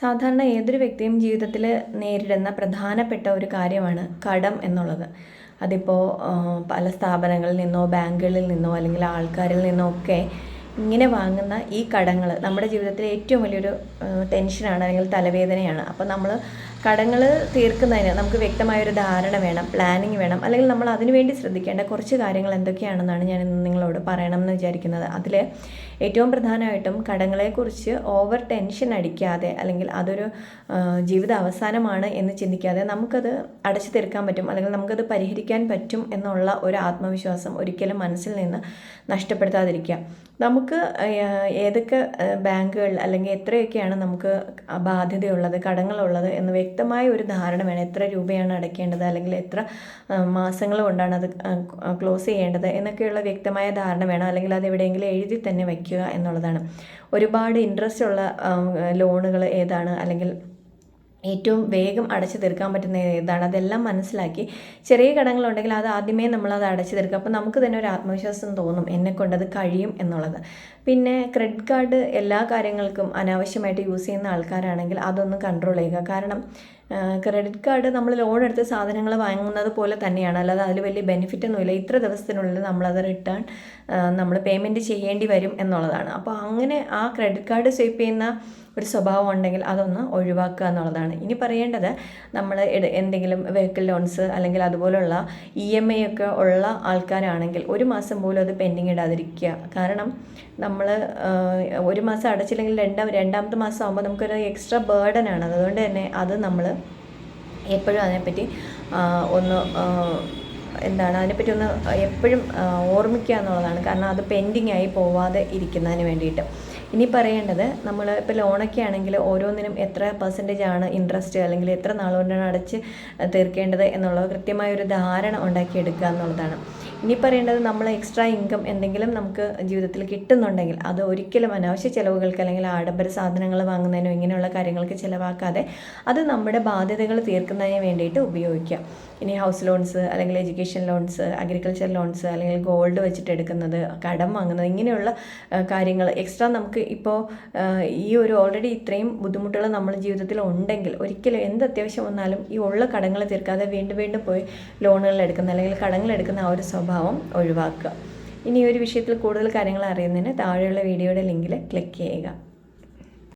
സാധാരണ ഏതൊരു വ്യക്തിയും ജീവിതത്തിൽ നേരിടുന്ന പ്രധാനപ്പെട്ട ഒരു കാര്യമാണ് കടം എന്നുള്ളത്. അതിപ്പോൾ പല സ്ഥാപനങ്ങളിൽ നിന്നോ ബാങ്കുകളിൽ നിന്നോ അല്ലെങ്കിൽ ആൾക്കാരിൽ നിന്നോ ഒക്കെ ഇങ്ങനെ വാങ്ങുന്ന ഈ കടങ്ങൾ നമ്മുടെ ജീവിതത്തിലെ ഏറ്റവും വലിയൊരു ടെൻഷനാണ് അല്ലെങ്കിൽ തലവേദനയാണ്. അപ്പോൾ നമ്മൾ കടങ്ങൾ തീർക്കുന്നതിന് നമുക്ക് വ്യക്തമായൊരു ധാരണ വേണം പ്ലാനിങ് വേണം. അല്ലെങ്കിൽ നമ്മൾ അതിനുവേണ്ടി ശ്രദ്ധിക്കേണ്ട കുറച്ച് കാര്യങ്ങൾ എന്തൊക്കെയാണെന്നാണ് ഞാൻ ഇന്ന് നിങ്ങളോട് പറയണം എന്ന് വിചാരിക്കുന്നത്. അതിൽ ഏറ്റവും പ്രധാനമായിട്ടും കടങ്ങളെക്കുറിച്ച് ഓവർ ടെൻഷൻ അടിക്കാതെ അല്ലെങ്കിൽ അതൊരു ജീവിത അവസാനമാണ് എന്ന് ചിന്തിക്കാതെ നമുക്കത് അടച്ചു തീർക്കാൻ പറ്റും. അല്ലെങ്കിൽ നമുക്കത് പരിഹരിക്കാൻ പറ്റും എന്നുള്ള ഒരു ആത്മവിശ്വാസം ഒരിക്കലും മനസ്സിൽ നിന്ന് നഷ്ടപ്പെടുത്താതിരിക്കുക. നമുക്ക് ഏതൊക്കെ ബാങ്കുകൾ അല്ലെങ്കിൽ എത്രയൊക്കെയാണ് നമുക്ക് ബാധ്യതയുള്ളത് കടങ്ങളുള്ളത് എന്ന് വ്യക്തമായ ഒരു ധാരണ വേണം. എത്ര രൂപയാണ് അടയ്ക്കേണ്ടത്? അല്ലെങ്കിൽ എത്ര മാസങ്ങൾ കൊണ്ടാണ് അത് ക്ലോസ് ചെയ്യേണ്ടത്? എന്നൊക്കെയുള്ള വ്യക്തമായ ധാരണ വേണം. അല്ലെങ്കിൽ അത് എവിടെയെങ്കിലും എഴുതി തന്നെ വയ്ക്കുക എന്നുള്ളതാണ്. ഒരുപാട് ഇൻട്രസ്റ്റ് ഉള്ള ലോണുകൾ ഏതാണ്? അല്ലെങ്കിൽ ഏറ്റവും വേഗം അടച്ചു തീർക്കാൻ പറ്റുന്ന ഏതാണ് അതെല്ലാം മനസ്സിലാക്കി ചെറിയ കടങ്ങളുണ്ടെങ്കിൽ അത് ആദ്യമേ നമ്മളത് അടച്ചു തീർക്കുക. അപ്പോൾ നമുക്ക് തന്നെ ഒരു ആത്മവിശ്വാസം തോന്നും എന്നെ കൊണ്ടത് കഴിയും എന്നുള്ളത്. പിന്നെ ക്രെഡിറ്റ് കാർഡ് എല്ലാ കാര്യങ്ങൾക്കും അനാവശ്യമായിട്ട് യൂസ് ചെയ്യുന്ന ആൾക്കാരാണെങ്കിൽ അതൊന്ന് കൺട്രോൾ ചെയ്യുക. കാരണം ക്രെഡിറ്റ് കാർഡ് നമ്മൾ ലോൺ എടുത്ത് സാധനങ്ങൾ വാങ്ങുന്നത് പോലെ തന്നെയാണ്. അല്ലാതെ അതിൽ വലിയ ബെനിഫിറ്റ് ഒന്നുമില്ല. ഇത്ര ദിവസത്തിനുള്ളിൽ നമ്മളത് റിട്ടേൺ നമ്മൾ പേയ്മെന്റ് ചെയ്യേണ്ടി വരും എന്നുള്ളതാണ്. അപ്പോൾ അങ്ങനെ ആ ക്രെഡിറ്റ് കാർഡ് സ്വൈപ്പ് ചെയ്യുന്ന ഒരു സ്വഭാവം ഉണ്ടെങ്കിൽ അതൊന്ന് ഒഴിവാക്കുക എന്നുള്ളതാണ്. ഇനി പറയേണ്ടത് നമ്മൾ എന്തെങ്കിലും വെഹിക്കിൾ ലോൺസ് അല്ലെങ്കിൽ അതുപോലുള്ള ഇ എം ഐ ഒക്കെ ഉള്ള ആൾക്കാരാണെങ്കിൽ ഒരു മാസം പോലും അത് പെൻഡിങ് ഇടാതിരിക്കുക. കാരണം നമ്മൾ ഒരു മാസം അടച്ചില്ലെങ്കിൽ രണ്ടാം രണ്ടാമത്തെ മാസം ആകുമ്പോൾ നമുക്കൊരു എക്സ്ട്രാ ബേർഡൻ ആണ്. അതുകൊണ്ട് തന്നെ അത് നമ്മൾ എപ്പോഴും അതിനെപ്പറ്റി ഒന്ന് എന്താണ് അതിനെപ്പറ്റി ഒന്ന് എപ്പോഴും ഓർമ്മിക്കുക എന്നുള്ളതാണ്. കാരണം അത് പെൻഡിങ് ആയി പോവാതെ ഇരിക്കുന്നതിന് വേണ്ടിയിട്ട്. ഇനി പറയേണ്ടത് നമ്മൾ ഇപ്പോൾ ലോണൊക്കെ ആണെങ്കിൽ ഓരോന്നിനും എത്ര പെർസെന്റേജ് ആണ് ഇൻട്രസ്റ്റ് അല്ലെങ്കിൽ എത്ര നാളുകൊണ്ടാണ് അടച്ച് തീർക്കേണ്ടത് എന്നുള്ളത് കൃത്യമായ ഒരു ധാരണ ഉണ്ടാക്കിയെടുക്കുക എന്നുള്ളതാണ്. ഇനി പറയേണ്ടത് നമ്മൾ എക്സ്ട്രാ ഇൻകം എന്തെങ്കിലും നമുക്ക് ജീവിതത്തിൽ കിട്ടുന്നുണ്ടെങ്കിൽ അത് ഒരിക്കലും അനാവശ്യ ചിലവുകൾക്ക് അല്ലെങ്കിൽ ആഡംബര സാധനങ്ങൾ വാങ്ങുന്നതിനോ ഇങ്ങനെയുള്ള കാര്യങ്ങൾക്ക് ചിലവാക്കാതെ അത് നമ്മുടെ ബാധ്യതകൾ തീർക്കുന്നതിന് വേണ്ടിയിട്ട് ഉപയോഗിക്കുക. ഇനി ഹൗസ് ലോൺസ് അല്ലെങ്കിൽ എഡ്യൂക്കേഷൻ ലോൺസ് അഗ്രികൾച്ചർ ലോൺസ് അല്ലെങ്കിൽ ഗോൾഡ് വെച്ചിട്ട് എടുക്കുന്നത് കടം വാങ്ങുന്നത് ഇങ്ങനെയുള്ള കാര്യങ്ങൾ എക്സ്ട്രാ നമുക്ക് ഇപ്പോൾ ഈ ഒരു ഓൾറെഡി ഇത്രയും ബുദ്ധിമുട്ടുകൾ നമ്മുടെ ജീവിതത്തിൽ ഉണ്ടെങ്കിൽ ഒരിക്കലും എന്ത് അത്യാവശ്യം വന്നാലും ഈ ഉള്ള കടങ്ങൾ തീർക്കാതെ വീണ്ടും വീണ്ടും പോയി ലോണുകൾ എടുക്കുന്ന അല്ലെങ്കിൽ കടങ്ങൾ എടുക്കുന്ന ആ ഒരു സ്വഭാവം ഒഴിവാക്കുക. ഇനി ഒരു വിഷയത്തിൽ കൂടുതൽ കാര്യങ്ങൾ അറിയുന്നതിന് താഴെയുള്ള വീഡിയോയുടെ ലിങ്കിൽ ക്ലിക്ക് ചെയ്യുക.